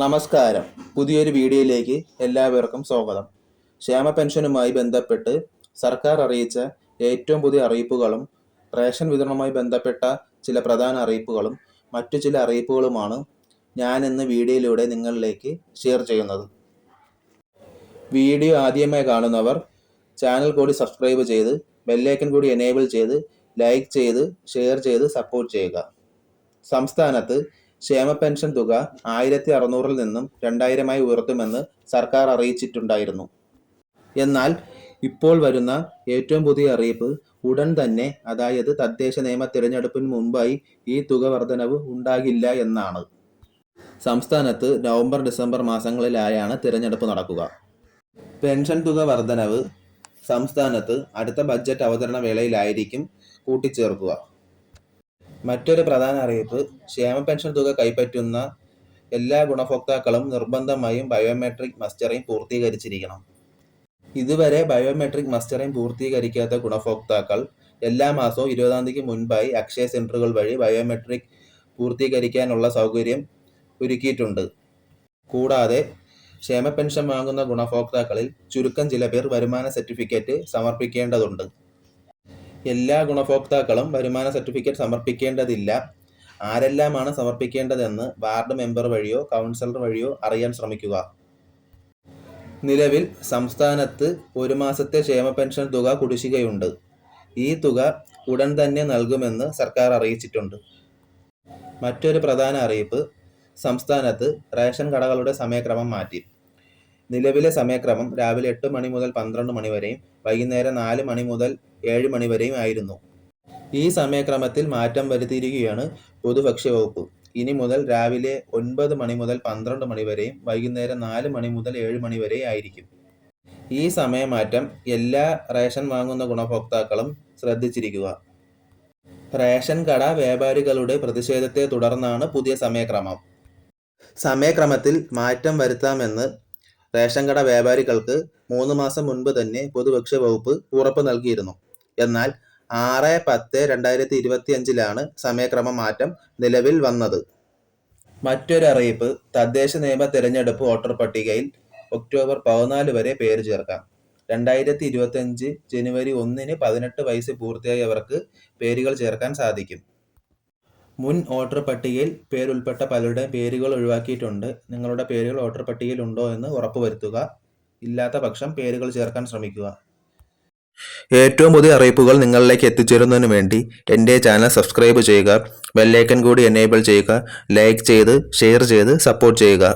നമസ്കാരം. പുതിയൊരു വീഡിയോയിലേക്ക് എല്ലാവർക്കും സ്വാഗതം. ക്ഷേമ പെൻഷനുമായി ബന്ധപ്പെട്ട് സർക്കാർ അറിയിച്ച ഏറ്റവും പുതിയ അറിയിപ്പുകളും റേഷൻ വിതരണവുമായി ബന്ധപ്പെട്ട ചില പ്രധാന അറിയിപ്പുകളും മറ്റു ചില അറിയിപ്പുകളുമാണ് ഞാൻ ഇന്ന് വീഡിയോയിലൂടെ നിങ്ങളിലേക്ക് ഷെയർ ചെയ്യുന്നത്. വീഡിയോ ആദ്യമായി കാണുന്നവർ ചാനൽ കൂടി സബ്സ്ക്രൈബ് ചെയ്ത് ബെല്ലൈക്കൻ കൂടി എനേബിൾ ചെയ്ത് ലൈക്ക് ചെയ്ത് ഷെയർ ചെയ്ത് സപ്പോർട്ട് ചെയ്യുക. സംസ്ഥാനത്ത് ക്ഷേമ പെൻഷൻ തുക ആയിരത്തി അറുന്നൂറിൽ നിന്നും രണ്ടായിരമായി ഉയർത്തുമെന്ന് സർക്കാർ അറിയിച്ചിട്ടുണ്ടായിരുന്നു. എന്നാൽ ഇപ്പോൾ വരുന്ന ഏറ്റവും പുതിയ അറിയിപ്പ് ഉടൻ തന്നെ അതായത് തദ്ദേശ നിയമ തിരഞ്ഞെടുപ്പിന് മുമ്പായി ഈ തുക വർധനവ് ഉണ്ടാകില്ല എന്നാണ്. സംസ്ഥാനത്ത് നവംബർ ഡിസംബർ മാസങ്ങളിലായാണ് തിരഞ്ഞെടുപ്പ് നടക്കുക. പെൻഷൻ തുക വർധനവ് സംസ്ഥാനത്ത് അടുത്ത ബഡ്ജറ്റ് അവതരണ വേളയിലായിരിക്കും കൂട്ടിച്ചേർക്കുക. മറ്റൊരു പ്രധാന അറിയിപ്പ് ക്ഷേമ പെൻഷൻ തുക കൈപ്പറ്റുന്ന എല്ലാ ഗുണഭോക്താക്കളും നിർബന്ധമായും ബയോമെട്രിക് മസ്റ്ററിംഗ് പൂർത്തീകരിച്ചിരിക്കണം. ഇതുവരെ ബയോമെട്രിക് മസ്റ്ററിംഗ് പൂർത്തീകരിക്കാത്ത ഗുണഭോക്താക്കൾ എല്ലാ മാസവും ഇരുപതാം തീയതിക്ക് മുൻപായി അക്ഷയ സെന്ററുകൾ വഴി ബയോമെട്രിക് പൂർത്തീകരിക്കാനുള്ള സൗകര്യം ഒരുക്കിയിട്ടുണ്ട്. കൂടാതെ ക്ഷേമ പെൻഷൻ വാങ്ങുന്ന ഗുണഭോക്താക്കളിൽ ചുരുക്കം ചില പേർ വരുമാന സർട്ടിഫിക്കറ്റ് സമർപ്പിക്കേണ്ടതുണ്ട്. എല്ലാ ഗുണഭോക്താക്കളും വരുമാന സർട്ടിഫിക്കറ്റ് സമർപ്പിക്കേണ്ടതില്ല. ആരെല്ലാമാണ് സമർപ്പിക്കേണ്ടതെന്ന് വാർഡ് മെമ്പർ വഴിയോ കൗൺസിലർ വഴിയോ അറിയാൻ ശ്രമിക്കുക. നിലവിൽ സംസ്ഥാനത്ത് ഒരു മാസത്തെ ക്ഷേമ പെൻഷൻ തുക കുടിശ്ശികയുണ്ട്. ഈ തുക ഉടൻ തന്നെ നൽകുമെന്ന് സർക്കാർ അറിയിച്ചിട്ടുണ്ട്. മറ്റൊരു പ്രധാന അറിയിപ്പ് സംസ്ഥാനത്ത് റേഷൻ കടകളുടെ സമയക്രമം മാറ്റി. നിലവിലെ സമയക്രമം രാവിലെ എട്ട് മണി മുതൽ പന്ത്രണ്ട് മണി വരെയും വൈകുന്നേരം നാല് മണി മുതൽ ഏഴ് മണി വരെയും ആയിരുന്നു. ഈ സമയക്രമത്തിൽ മാറ്റം വരുത്തിയിരിക്കുകയാണ് പൊതുഭക്ഷ്യ വകുപ്പ്. ഇനി മുതൽ രാവിലെ ഒൻപത് മണി മുതൽ പന്ത്രണ്ട് മണി വരെയും വൈകുന്നേരം നാല് മണി മുതൽ ഏഴ് മണി വരെ ആയിരിക്കും. ഈ സമയമാറ്റം എല്ലാ റേഷൻ വാങ്ങുന്ന ഗുണഭോക്താക്കളും ശ്രദ്ധിച്ചിരിക്കുക. റേഷൻ കട വ്യാപാരികളുടെ പ്രതിഷേധത്തെ തുടർന്നാണ് പുതിയ സമയക്രമം. സമയക്രമത്തിൽ മാറ്റം വരുത്താമെന്ന് റേഷൻ കട വ്യാപാരികൾക്ക് മൂന്ന് മാസം മുൻപ് തന്നെ പൊതുഭക്ഷ്യ വകുപ്പ് ഉറപ്പ് നൽകിയിരുന്നു. എന്നാൽ ആറ് പത്ത് രണ്ടായിരത്തി ഇരുപത്തി അഞ്ചിലാണ് സമയക്രമ മാറ്റം നിലവിൽ വന്നത്. മറ്റൊരറിയിപ്പ് തദ്ദേശ നിയമ തെരഞ്ഞെടുപ്പ് വോട്ടർ പട്ടികയിൽ ഒക്ടോബർ പതിനാല് വരെ പേര് ചേർക്കാം. രണ്ടായിരത്തി ഇരുപത്തി അഞ്ച് ജനുവരി ഒന്നിന് പതിനെട്ട് വയസ്സ് പൂർത്തിയായവർക്ക് പേരുകൾ ചേർക്കാൻ സാധിക്കും. മുൻ ഓർഡർ പട്ടികയിൽ പേരുൾപ്പെട്ട പലരുടെയും പേരുകൾ ഒഴിവാക്കിയിട്ടുണ്ട്. നിങ്ങളുടെ പേരുകൾ ഓർഡർ പട്ടികയിൽ ഉണ്ടോ എന്ന് ഉറപ്പുവരുത്തുക. ഇല്ലാത്ത പക്ഷം പേരുകൾ ചേർക്കാൻ ശ്രമിക്കുക. ഏറ്റവും പുതിയ അറിയിപ്പുകൾ നിങ്ങളിലേക്ക് എത്തിച്ചേരുന്നതിന് വേണ്ടി എന്റെ ചാനൽ സബ്സ്ക്രൈബ് ചെയ്യുക ബെല്ലൈക്കൻ കൂടി എനേബിൾ ചെയ്യുക ലൈക്ക് ചെയ്ത് ഷെയർ ചെയ്ത് സപ്പോർട്ട് ചെയ്യുക.